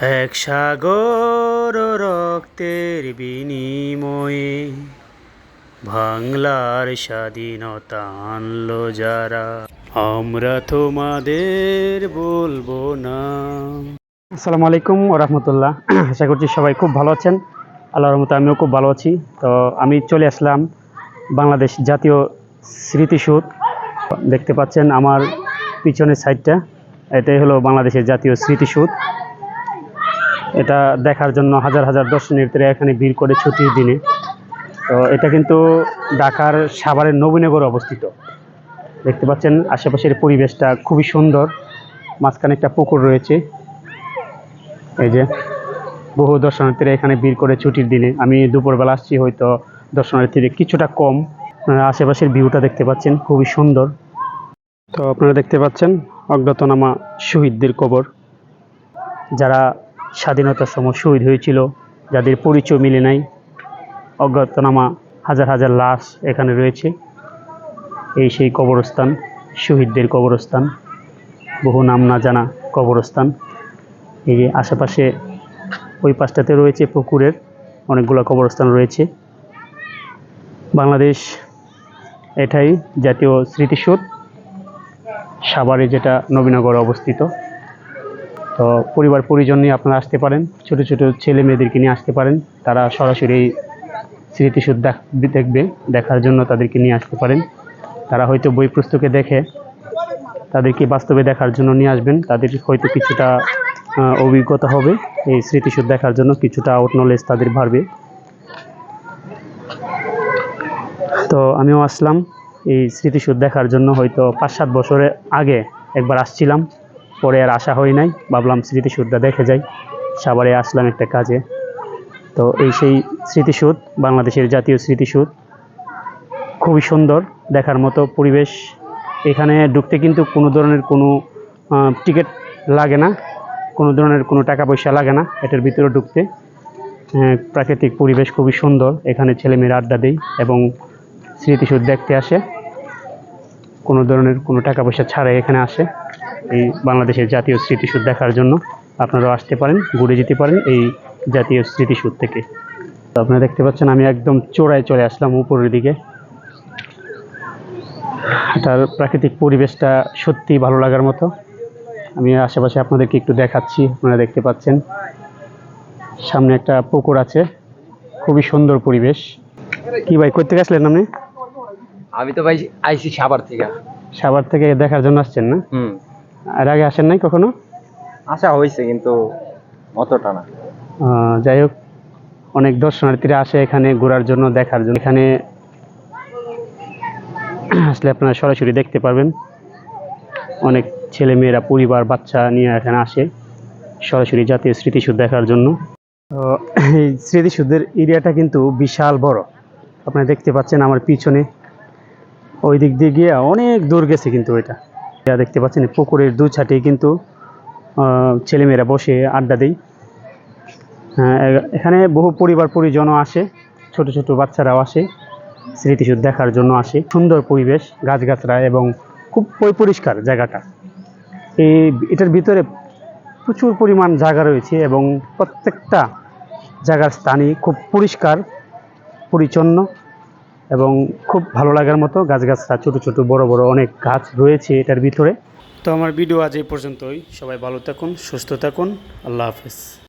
এক সাগর রক্তের বিনিময়ে বাংলার স্বাধীনতা আনলো যারা। আমরা তোমাদের বলব না। আসসালামু আলাইকুম রহমতুল্লাহ। আশা করছি সবাই খুব ভালো আছেন। আল্লাহর রহমতে আমিও খুব ভালো আছি। তো আমি চলে আসলাম বাংলাদেশ জাতীয় স্মৃতিসৌধ দেখতে পাচ্ছেন আমার পিছনের সাইডটা এটাই হলো বাংলাদেশের জাতীয় স্মৃতিসৌধ এটা দেখার জন্য হাজার হাজার দর্শনার্থীরা এখানে ভিড় করে ছুটির দিনে। তো এটা কিন্তু ঢাকার সাভারের নবীনগরে অবস্থিত। দেখতে পাচ্ছেন আশেপাশের পরিবেশটা খুবই সুন্দর। মাঝখানে একটা পুকুর রয়েছে। এই যে বহু দর্শনার্থীরা এখানে ভিড় করে ছুটির দিনে। আমি দুপুরবেলা আসছি, হয়তো দর্শনার্থীদের কিছুটা কম। আশেপাশের ভিউটা দেখতে পাচ্ছেন, খুবই সুন্দর। তো আপনারা দেখতে পাচ্ছেন অজ্ঞাতনামা শহীদদের কবর। যারা স্বাধীনতার সময় শহীদ হয়েছিল, যাদের পরিচয় মিলে নাই। অজ্ঞাতনামা হাজার হাজার লাশ এখানে রয়েছে। এই সেই কবরস্থান, শহীদদের কবরস্থান, বহু নাম না জানা কবরস্থান। এই যে আশেপাশে ওই পাশটাতে রয়েছে পুকুরের অনেকগুলো কবরস্থান রয়েছে। বাংলাদেশ এটাই জাতীয় স্মৃতিসৌধ, সাভারে যেটা নবীনগরে অবস্থিত। তো পরিবার পরিজন নিয়ে আপনারা আসতে পারেন। ছোট ছোট ছেলে মেয়েদেরকে নিয়ে আসতে পারেন। তারা সরাসরি দেখ- দেখবে, দেখার জন্য তাদেরকে নিয়ে আসতে পারেন। তারা হয়তো বই পুস্তকে দেখে, তাদেরকে বাস্তবে দেখার জন্য নিয়ে আসবেন। তাদের হয়তো কিছুটা অভিজ্ঞতা হবে। এই স্মৃতিসৌধ দেখার জন্য কিছুটা আউট নলেজ তাদের বাড়বে। তো আমিও আসলাম। এই স্মৃতিসৌধ দেখার জন্য হয়তো পাঁচ সাত বছরের আগে একবার আসছিলাম। পরে আর আসা হয় নাই। ভাবলাম স্মৃতিসৌধটা দেখে যাই। সাভারে আসলাম একটা কাজে। তো এই সেই স্মৃতিসৌধ বাংলাদেশের জাতীয় স্মৃতিসৌধ খুবই সুন্দর দেখার মতো পরিবেশ। এখানে ঢুকতে কিন্তু কোনো ধরনের কোনো টিকিট লাগে না। কোনো ধরনের কোনো টাকা পয়সা লাগে না এটার ভিতরে ঢুকতে। প্রাকৃতিক পরিবেশ খুবই সুন্দর। এখানে ছেলেমেয়েরা আড্ডা দেয় এবং স্মৃতিসৌধ দেখতে আসে। কোনো ধরনের কোনো টাকা পয়সা ছাড়াই এখানে আসে। এই বাংলাদেশের জাতীয় স্মৃতিসৌধ দেখার জন্য আপনারাও আসতে পারেন ঘুরে যেতে পারেন এই জাতীয় স্মৃতিসৌধ থেকে। তো আপনারা দেখতে পাচ্ছেন আমি একদম চোরায় চলে আসলাম উপরের দিকে। তার প্রাকৃতিক পরিবেশটা সত্যি ভালো লাগার মতো। আমি আশেপাশে আপনাদেরকে একটু দেখাচ্ছি আপনারা দেখতে পাচ্ছেন। সামনে একটা পুকুর আছে খুবই সুন্দর পরিবেশ। কি ভাই করতে গেছিলেন আপনি? আমি তো ভাই আইসি সাবার থেকে। সাভার থেকে দেখার জন্য আসছেন না? হুম। আর আগে আসেন নাই কখনো? আসা হয়েছে কিন্তু অতটা না। যাই হোক অনেক দর্শনার্থীরা আসে এখানে ঘোরার জন্য দেখার জন্য। এখানে আসলে আপনারা সরাসরি দেখতে পারবেন অনেক ছেলে মেয়েরা পরিবার বাচ্চা নিয়ে এখানে আসে সরাসরি জাতীয় স্মৃতিসৌধ দেখার জন্য। তো এই স্মৃতিসৌধের এরিয়াটা কিন্তু বিশাল বড়। আপনারা দেখতে পাচ্ছেন আমার পিছনে ওই দিক দিয়ে গিয়ে অনেক দূর গেছে কিন্তু এটা। যা দেখতে পাচ্ছেন পুকুরের দু ছাটে কিন্তু ছেলেমেয়েরা বসে আড্ডা দেয়। হ্যাঁ, এখানে বহু পরিবার পরিজনও আসে ছোট ছোট বাচ্চারাও আসে স্মৃতিসৌধ দেখার জন্য আসে। সুন্দর পরিবেশ গাছগাছরা এবং খুব পরিষ্কার জায়গাটা। এই এটার ভিতরে প্রচুর পরিমাণ জায়গা রয়েছে এবং প্রত্যেকটা জায়গার স্থানই খুব পরিষ্কার পরিচ্ছন্ন। এবং খুব ভালো লাগার মতো গাছগাছরা, ছোট ছোট, বড় বড় অনেক গাছ রয়েছে এটার ভিতরে। তো আমার ভিডিও আজ এই পর্যন্তই। সবাই ভালো থাকুন, সুস্থ থাকুন। আল্লাহ হাফেজ।